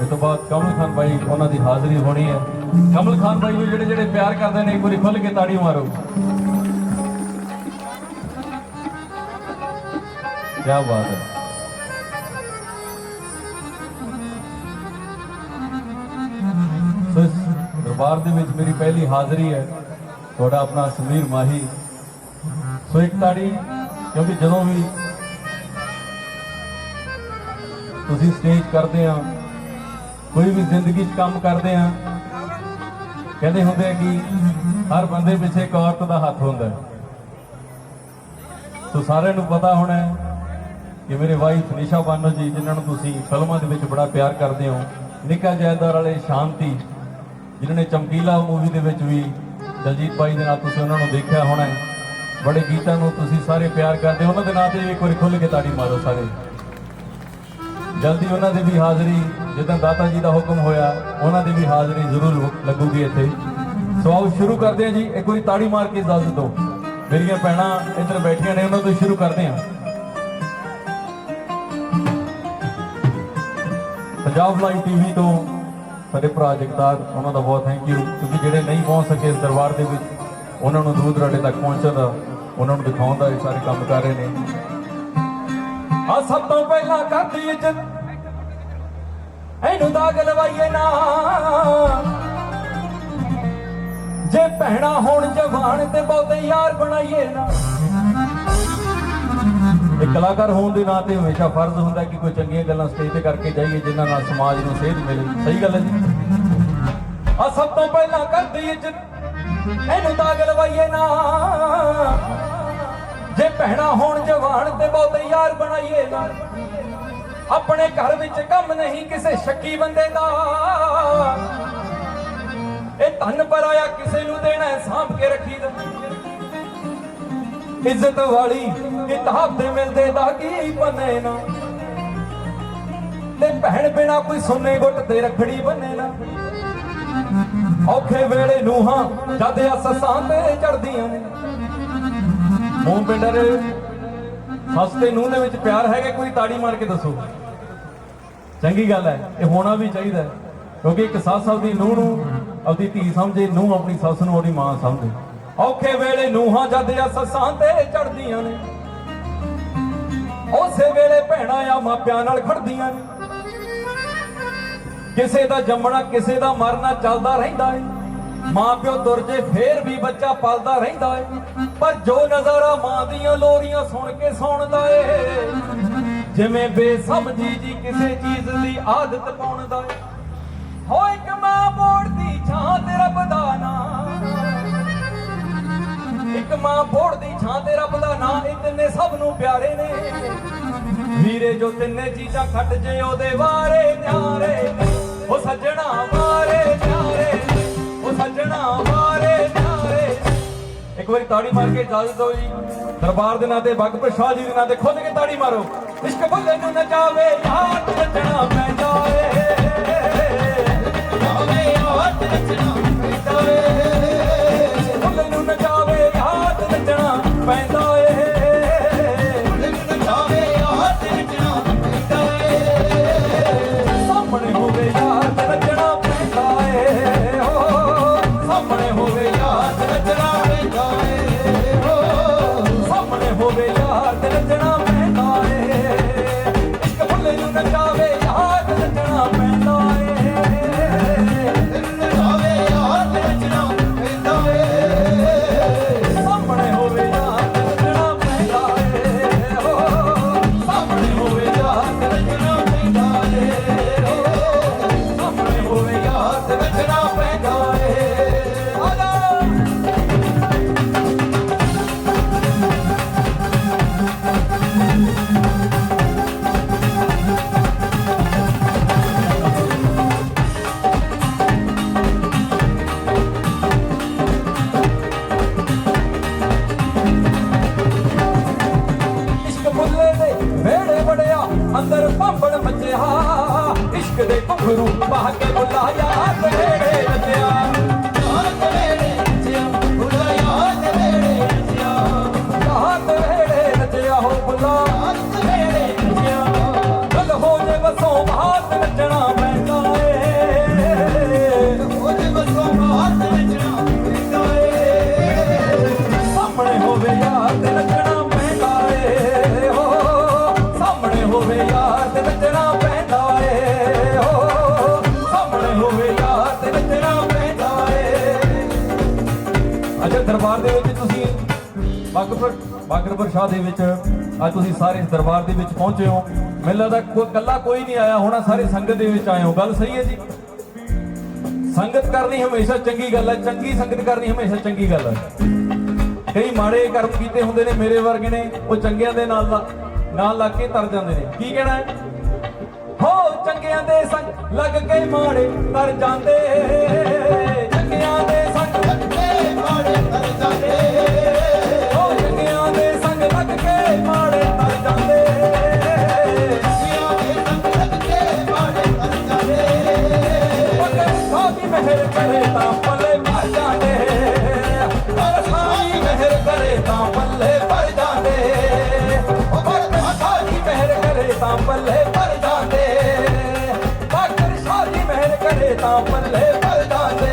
ਇਸ ਤੋਂ ਬਾਅਦ ਕਮਲ ਖਾਨ ਭਾਈ ਉਹਨਾਂ ਦੀ ਹਾਜ਼ਰੀ ਹੋਣੀ ਹੈ। ਕਮਲ ਖਾਨ ਭਾਈ ਨੂੰ ਜਿਹੜੇ ਜਿਹੜੇ ਪਿਆਰ ਕਰਦੇ ਨੇ, ਇੱਕ ਵਾਰੀ ਖੁੱਲ ਕੇ ਤਾੜੀ ਮਾਰੋ। ਕੀ ਬਾਤ ਹੈ। ਦਰਬਾਰ ਦੇ ਵਿੱਚ ਮੇਰੀ ਪਹਿਲੀ ਹਾਜ਼ਰੀ ਹੈ। ਤੁਹਾਡਾ ਆਪਣਾ ਸਮੀਰ ਮਾਹੀ। ਸੋ ਇੱਕ ਤਾੜੀ, ਕਿਉਂਕਿ ਜਦੋਂ ਵੀ ਤੁਸੀਂ ਸਟੇਜ ਕਰਦੇ ਆ ਕੋਈ ਵੀ ਜ਼ਿੰਦਗੀ 'ਚ ਕੰਮ ਕਰਦੇ ਆ, ਕਹਿੰਦੇ ਹੁੰਦੇ ਆ ਕਿ ਹਰ ਬੰਦੇ ਪਿੱਛੇ ਇੱਕ ਔਰਤ ਦਾ ਹੱਥ ਹੁੰਦਾ ਸੋ ਸਾਰਿਆਂ ਨੂੰ ਪਤਾ ਹੋਣਾ ਕਿ ਮੇਰੇ ਵਾਈਫ ਨਿਸ਼ਾ ਬਾਨੋ ਜੀ, ਜਿਨ੍ਹਾਂ ਨੂੰ ਤੁਸੀਂ ਫਿਲਮਾਂ ਦੇ ਵਿੱਚ ਬੜਾ ਪਿਆਰ ਕਰਦੇ ਹੋ, ਨਿੱਕਾ ਜਾਇਦਾਰ ਵਾਲੇ ਸ਼ਾਂਤੀ, ਜਿਨ੍ਹਾਂ ਨੇ ਚਮਕੀਲਾ ਮੂਵੀ ਦੇ ਵਿੱਚ ਵੀ ਦਲਜੀਤ ਬਾਈ ਦੇ ਨਾਲ ਤੁਸੀਂ ਉਹਨਾਂ ਨੂੰ ਦੇਖਿਆ ਹੋਣਾ ਬੜੇ ਗੀਤਾਂ ਨੂੰ ਤੁਸੀਂ ਸਾਰੇ ਪਿਆਰ ਕਰਦੇ ਹੋ, ਉਹਨਾਂ ਦੇ ਨਾਂ ਤੇ ਵੀ ਇੱਕ ਵਾਰੀ ਖੁੱਲ੍ਹ ਕੇ ਤਾੜੀ ਮਾਰੋ ਸਾਰੇ। ਜਲਦੀ ਉਹਨਾਂ ਦੀ ਵੀ ਹਾਜ਼ਰੀ, ਜਿੱਦਾਂ ਦਾਤਾ ਜੀ ਦਾ ਹੁਕਮ ਹੋਇਆ, ਉਹਨਾਂ ਦੀ ਵੀ ਹਾਜ਼ਰੀ ਜ਼ਰੂਰ ਲੱਗੂਗੀ ਇੱਥੇ। ਸੋ ਆਓ ਸ਼ੁਰੂ ਕਰਦੇ ਹਾਂ ਜੀ, ਇੱਕ ਵਾਰੀ ਤਾੜੀ ਮਾਰ ਕੇ ਇਜਾਜ਼ਤ ਦਿਓ। ਮੇਰੀਆਂ ਭੈਣਾਂ ਇੱਧਰ ਬੈਠੀਆਂ ਨੇ, ਉਹਨਾਂ ਤੋਂ ਸ਼ੁਰੂ ਕਰਦੇ ਹਾਂ। ਪੰਜਾਬ ਲਾਈਵ ਟੀਵੀ ਤੋਂ ਸਾਡੇ ਭਰਾ ਜਗਤਾਰ, ਉਹਨਾਂ ਦਾ ਬਹੁਤ ਥੈਂਕ ਯੂ ਕਿਉਂਕਿ ਜਿਹੜੇ ਨਹੀਂ ਪਹੁੰਚ ਸਕੇ ਇਸ ਦਰਬਾਰ ਦੇ ਵਿੱਚ, ਉਹਨਾਂ ਨੂੰ ਦੂਰ ਦਰਾਡੇ ਤੱਕ ਪਹੁੰਚਣ ਦਾ, ਉਹਨਾਂ ਨੂੰ ਦਿਖਾਉਣ ਦਾ ਇਹ ਸਾਰੇ ਕੰਮ ਕਰ ਰਹੇ ਨੇ। ਆ ਸਭ ਤੋਂ ਪਹਿਲਾਂ ਕਰਦੀ ਇੱਜ਼ਤ ਇਹਨੂੰ ਦਾਗ ਲਵਾਈਏ ਨਾ। ਜੇ ਪਹਿਣਾ ਹੋਣ ਜਵਾਨ ਤੇ ਬਹੁਤੇ ਯਾਰ ਬਣਾਈਏ ਨਾ। ਇੱਕ ਕਲਾਕਾਰ ਹੋਣ ਦੇ ਨਾਤੇ ਹਮੇਸ਼ਾ ਫਰਜ਼ ਹੁੰਦਾ ਕਿ ਕੋਈ ਚੰਗੀਆਂ ਗੱਲਾਂ ਸਟੇਜ ਤੇ ਕਰਕੇ ਜਾਈਏ, ਜਿਨ੍ਹਾਂ ਨਾਲ ਸਮਾਜ ਨੂੰ ਸੇਧ ਮਿਲੇ। ਸਹੀ ਗੱਲ ਹੈ ਜੀ। ਆ ਸਭ ਤੋਂ ਪਹਿਲਾਂ ਕਰਦੀ ਇੱਜ਼ਤ ਇਹਨੂੰ ਦਾਗ ਲਵਾਈਏ ਨਾ। ਜੇ ਭੈਣਾ ਹੋਣ ਜਵਾਨ ਤੇ ਬਹੁਤੇ ਯਾਰ ਬਣਾਈਏ ਨਾ। ਆਪਣੇ ਘਰ ਵਿੱਚ ਕੰਮ ਨਹੀਂ ਕਿਸੇ ਸ਼ੱਕੀ ਬੰਦੇ ਦਾ। ਇਹ ਧਨ ਪਰਾਇਆ ਕਿਸੇ ਨੂੰ ਦੇਣਾ ਸਾਂਭ ਕੇ ਰੱਖੀ ਦਾ। ਇੱਜ਼ਤ ਵਾਲੀ ਕਿਤਾਬ ਤੇ ਮਿਲਦੇ ਦਾ ਕੀ ਬਨੇ ਨਾ। ਤੇ ਭੈਣ ਬਿਨਾ ਕੋਈ ਸੋਨੇ ਗੁੱਟ ਤੇ ਰਖੜੀ ਬਨੇ ਨਾ। ਔਖੇ ਵੇਲੇ ਨੂਹਾਂ ਜਦ ਆ ਸੱਸਾਂ ਤੇ ਚੜਦੀਆਂ ਨੇ। ਮੂੰਹ ਪਿੰਡਰ, ਸੱਸ ਤੇ ਨੂੰਹ ਦੇ ਵਿੱਚ ਪਿਆਰ ਹੈਗਾ ਕੋਈ ਤਾੜੀ ਮਾਰ ਕੇ ਦੱਸੋ। ਚੰਗੀ ਗੱਲ ਹੈ, ਇਹ ਹੋਣਾ ਵੀ ਚਾਹੀਦਾ ਕਿਉਂਕਿ ਇੱਕ ਸੱਸ ਆਪਦੀ ਨੂੰਹ ਨੂੰ, ਆਪਦੀ ਧੀ ਸਮਝੇ, ਨੂੰਹ ਆਪਣੀ ਸੱਸ ਨੂੰ, ਆਪਣੀ ਮਾਂ ਸਮਝੇ। ਔਖੇ ਵੇਲੇ ਨੂਹਾਂ ਜਦ ਆ ਸੱਸਾਂ ਤੇ ਚੜਦੀਆਂ ਨੇ। ਉਸੇ ਵੇਲੇ ਭੈਣਾਂ ਆ ਮਾਪਿਆਂ ਨਾਲ ਖੜਦੀਆਂ ਨੇ। ਕਿਸੇ ਦਾ ਜੰਮਣਾ, ਕਿਸੇ ਦਾ ਮਰਨਾ ਚੱਲਦਾ ਰਹਿੰਦਾ ਏ। ਮਾਂ ਪਿਓ ਤੁਰ ਜੇ, ਫੇਰ ਵੀ ਬੱਚਾ ਪਲਦਾ ਰਹਿੰਦਾ ਏ। ਪਰ ਜੋ ਨਜ਼ਾਰਾ ਮਾਂ ਦੀਆਂ ਲੋਰੀਆਂ ਸੁਣ ਕੇ ਸੁਣਦਾ ਏ ਜਿਵੇਂ ਬੇਸਮਝੀ ਜੀ ਕਿਸੇ ਚੀਜ਼ ਦੀ ਆਦਤ ਪਾਉਣਦਾ ਏ। ਹੋ ਇੱਕ ਮਾਂ ਮੋੜਦੀ ਛਾਂ ਤੇ ਰੱਬ ਦਾ ਨਾਂ। ਇੱਕ ਮਾਂ ਮੋੜਦੀ ਛਾਂ ਤੇ ਰੱਬ ਦਾ ਨਾਂ, ਇਹ ਤਿੰਨੇ ਸਭ ਨੂੰ ਪਿਆਰੇ ਨੇ। ਵੀਰੇ ਜੋ ਤਿੰਨੇ ਚੀਜ਼ਾਂ ਖੱਟ ਜੇ, ਉਹਦੇ ਵਾਰੇ ਨਿਆਰੇ ਉਹ ਸੱਜਣਾ ਵਾਰੇ ਨਿਆਰੇ ਉਹ ਸੱਜਣਾ ਇੱਕ ਵਾਰੀ ਤਾੜੀ ਮਾਰ ਕੇ ਇਜਾਜ਼ਤ ਦਿਓ ਜੀ। ਦਰਬਾਰ ਦੇ ਨਾਂ ਤੇ ਬਗਪੁਰ ਸ਼ਾਹ ਜੀ ਦੇ ਨਾਂ ਤੇ ਖੁੱਦ ਕੇ ਤਾੜੀ ਮਾਰੋ। ਇਸ਼ਕ ਭੁੱਲੇ ਨੂੰ ਨਚਾਵੇ ਯਾਰ ਨੱਚਣਾ ਪੈਂਦਾ ਏ ਦਰਬਾਰ ਦੇ ਵਿੱਚ ਤੁਸੀਂ ਬਾਗਰਪੁਰ ਸ਼ਾਹ ਦੇ ਵਿੱਚ ਅੱਜ ਤੁਸੀਂ ਸਾਰੇ ਇਸ ਦਰਬਾਰ ਦੇ ਵਿੱਚ ਪਹੁੰਚੇ ਹੋ। ਮੈਨੂੰ ਲੱਗਦਾ ਕੋਈ ਇਕੱਲਾ ਕੋਈ ਨਹੀਂ ਆਇਆ ਹੋਣਾ, ਸਾਰੇ ਸੰਗਤ ਦੇ ਵਿੱਚ ਆਏ ਹੋ। ਗੱਲ ਸਹੀ ਹੈ ਜੀ। ਸੰਗਤ ਕਰਨੀ ਹਮੇਸ਼ਾ ਚੰਗੀ ਗੱਲ ਹੈ, ਚੰਗੀ ਸੰਗਤ ਕਰਨੀ ਹਮੇਸ਼ਾ ਚੰਗੀ ਗੱਲ ਹੈ। ਕਈ ਮਾੜੇ ਕਰਮ ਕੀਤੇ ਹੁੰਦੇ ਨੇ ਮੇਰੇ ਵਰਗੇ ਨੇ, ਉਹ ਚੰਗਿਆਂ ਦੇ ਨਾਲ ਲਾ- ਨਾਲ ਲੱਗ ਕੇ ਤਰ ਜਾਂਦੇ ਨੇ। ਕੀ ਕਹਿਣਾ ਹੈ? ਹੋ ਚੰਗਿਆਂ ਦੇ ਸੰਗ, ਲੱਗ ਕੇ ਮਾੜੇ ਤਰ ਜਾਂਦੇ। ਤਾਂ ਪੱਲੇ ਪਰ ਜਾਂਦੇ। ਬਾਕਰ ਸਾਜੀ ਮਿਹਰ ਕਰੇ ਤਾਂ ਪੱਲੇ ਪਰ ਜਾਂਦੇ।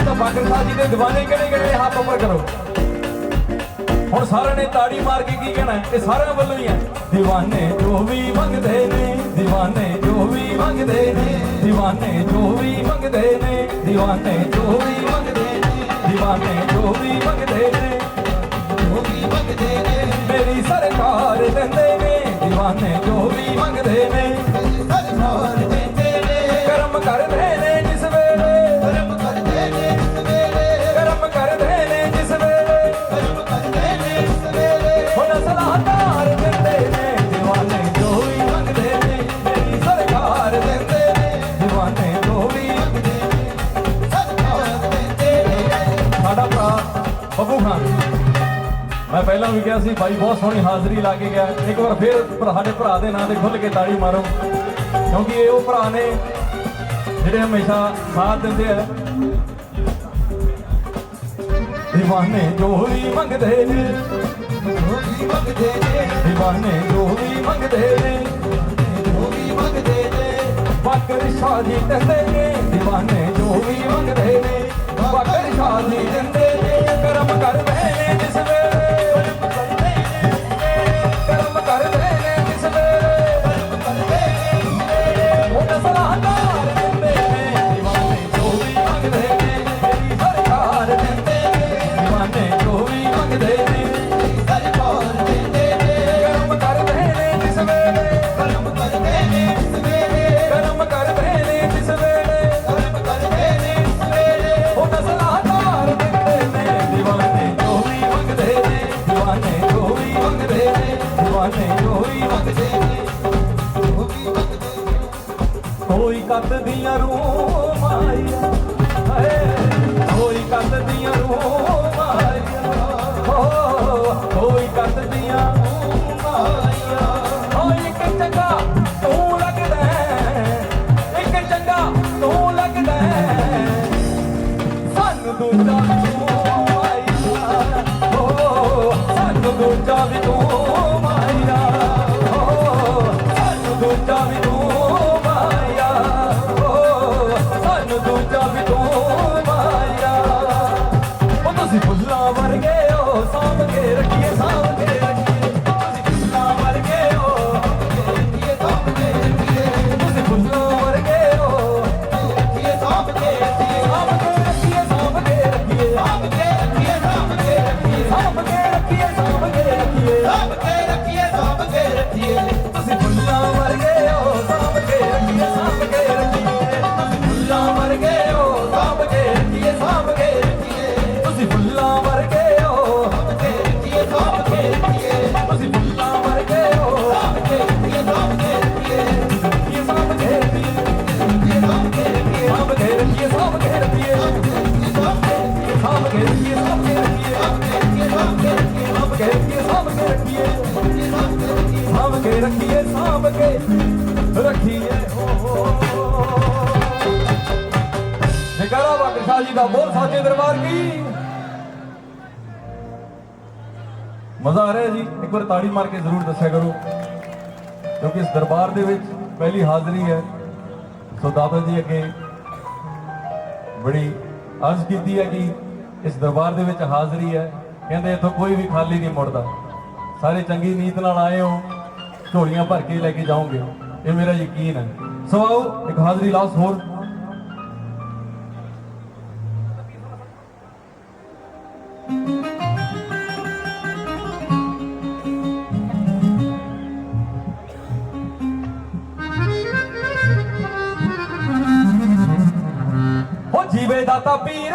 ਅੱਛਾ, ਬਾਕਰ ਸਾਜੀ ਦੇ ਦੀਵਾਨੇ ਕਿਹੜੇ ਕਿਹੜੇ? ਹੱਥ ਉੱਪਰ ਕਰੋ। ਹੁਣ ਸਾਰਿਆਂ ਨੇ ਤਾੜੀ ਮਾਰ ਕੇ ਕੀ ਕਹਿਣਾ ਇਹ ਸਾਰਿਆਂ ਵੱਲੋਂ ਹੀ ਹੈ। دیਵਾਨੇ ਜੋ ਵੀ ਮੰਗਦੇ ਨੇ دیਵਾਨੇ ਜੋ ਵੀ ਮੰਗਦੇ ਨੇ دیਵਾਨੇ ਜੋ ਵੀ ਮੰਗਦੇ ਨੇ دیਵਾਨੇ ਜੋ ਵੀ ਮੰਗਦੇ ਨੇ دیਵਾਨੇ ਜੋ ਵੀ ਮੰਗਦੇ ਨੇ, ਜੋ ਵੀ ਮੰਗਦੇ ਨੇ। ਨੇ ਜੋ ਵੀ ਮੰਗਦੇ ਨੇ ਹਰ ਦਿੰਦੇ ਕਰਮ ਕਰਦੇ ਨੇ ਜਿਸ ਕਰਮ ਕਰਦੇ ਨੇ ਜਿਸ ਦਿੰਦੇ ਨੇ ਮੰਗਦੇ ਨੇ ਮੇਰੀ ਮੰਗਦੇ ਨੇ ਸਾਡਾ ਭਰਾ ਬਬੂ ਮੈਂ ਪਹਿਲਾਂ ਵੀ ਕਿਹਾ ਸੀ, ਭਾਈ ਬਹੁਤ ਸੋਹਣੀ ਹਾਜ਼ਰੀ ਲਾ ਕੇ ਗਿਆ। ਇੱਕ ਵਾਰ ਫੇਰ ਸਾਡੇ ਭਰਾ ਦੇ ਨਾਂ ਤੇ ਖੁੱਲ ਕੇ ਤਾੜੀ ਮਾਰੋ। ਕਿਉਂਕਿ ਇਹ ਉਹ ਭਰਾ ਨੇ ਜਿਹੜੇ ਹਮੇਸ਼ਾ ਸਾਥ ਦਿੰਦੇ ਆ। دیਵਾਨੇ ਜੋਹਰੀ ਮੰਗਦੇ ਨੇ ਜੋਹਰੀ ਮੰਗਦੇ ਨੇ دیਵਾਨੇ ਜੋਹਰੀ ਮੰਗਦੇ ਨੇ ਜੋਹਰੀ ਮੰਗਦੇ ਨੇ, ਬਾਕਰ ਸ਼ਾਹ ਜੀ ਨੇ دیਵਾਨੇ ਜੋਹਰੀ ਮੰਗਦੇ ਨੇ, ਬਾਕਰ ਸ਼ਾਹ ਜੀ ਨੇ, ਕਰਮ ਕਰ ਕੱਤ ਦੀਆਂ ਰੂਹ ਮਾਇਆ ਹਾਏ ਕੋਈ ਕੱਤ ਦੀਆਂ ਰੂਹ ਮਾਇਆ ਹੋ ਕੋਈ ਕੱਤ ਦੀਆਂ ਮਾਇਆ ਹੋ, ਇੱਕ ਚੰਗਾ ਤੂੰ ਲੱਗਦਾ ਇੱਕ ਚੰਗਾ ਤੂੰ ਲੱਗਦਾ ਸਾਨੂੰ ਦੂਜਾ ਵੀ ਤੂੰ ਮਾਇਆ ਹੋ, ਸਾਨੂੰ ਦੂਜਾ ਵੀ ਤੂੰ সবার গে ਜਗਰਾ ਬਾਬਾ ਜੀ ਦਾ ਬੋਲ ਸਾਚੇ ਦਰਬਾਰ ਕੀ? ਮਜ਼ਾ ਆ ਰਿਹਾ ਜੀ। ਇੱਕ ਵਾਰ ਤਾੜੀ ਮਾਰ ਕੇ ਜ਼ਰੂਰ ਦੱਸਿਆ ਕਰੋ। ਕਿਉਂਕਿ ਇਸ ਦਰਬਾਰ ਦੇ ਵਿੱਚ ਪਹਿਲੀ ਹਾਜ਼ਰੀ ਹੈ। ਸੋ ਦਾਦਾ ਜੀ ਅੱਗੇ ਬੜੀ ਅਰਜ਼ ਕੀਤੀ ਹੈ ਕਿ ਇਸ ਦਰਬਾਰ ਦੇ ਵਿੱਚ ਹਾਜ਼ਰੀ ਹੈ। ਕਹਿੰਦੇ ਇੱਥੋਂ ਕੋਈ ਵੀ ਖਾਲੀ ਨਹੀਂ ਮੁੜਦਾ। ਸਾਰੇ ਚੰਗੀ ਨੀਤ ਨਾਲ ਆਏ ਹੋ। ਝੋਲੀਆਂ ਭਰ ਕੇ ਲੈ ਕੇ ਜਾਓਗੇ। ਇਹ ਮੇਰਾ ਯਕੀਨ ਹੈ। ਸੋ ਆਓ, ਇੱਕ ਹਾਜ਼ਰੀ ਲਾਸ ਹੋਰ Tá tapinha.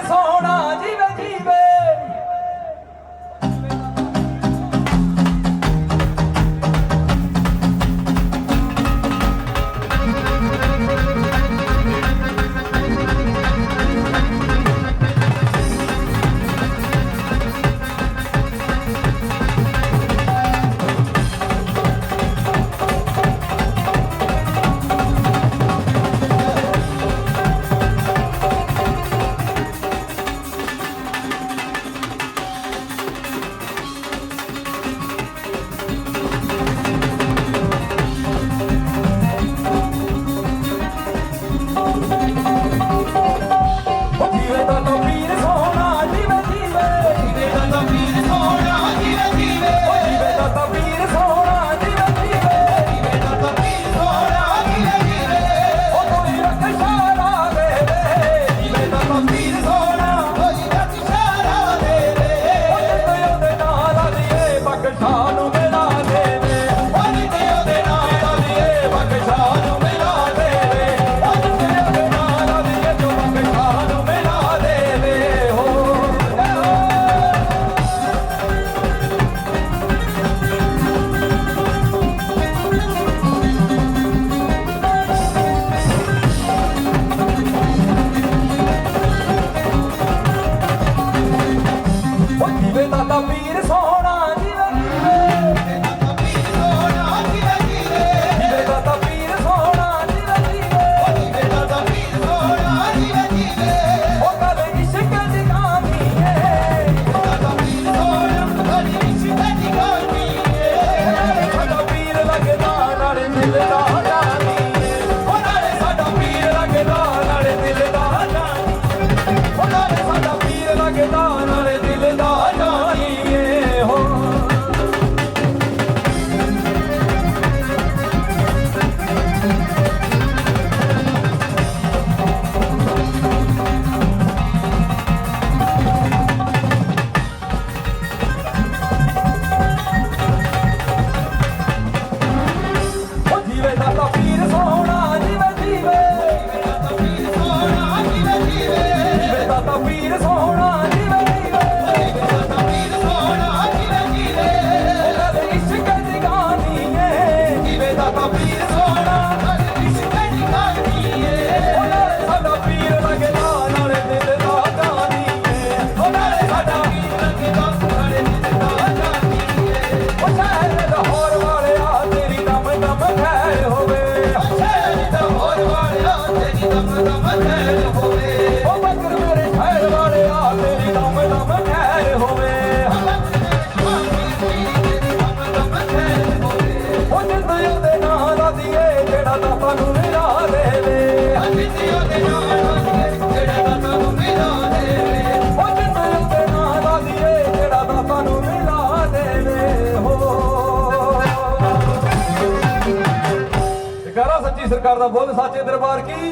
ਦਾ ਬੋਲ ਸਾਚੇ ਦਰਬਾਰ ਕੀ?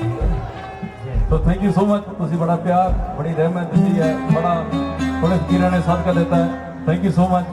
So thank you so much ਤੁਸੀਂ ਬੜਾ ਪਿਆਰ, ਬੜੀ ਰਹਿਮਤ ਦਿੱਤੀ ਹੈ, ਬੜਾ, ਬੜੇ ਫਕੀਰਾਂ ਨੇ ਸਦਕਾ ਦਿੱਤਾ ਹੈ। Thank you so much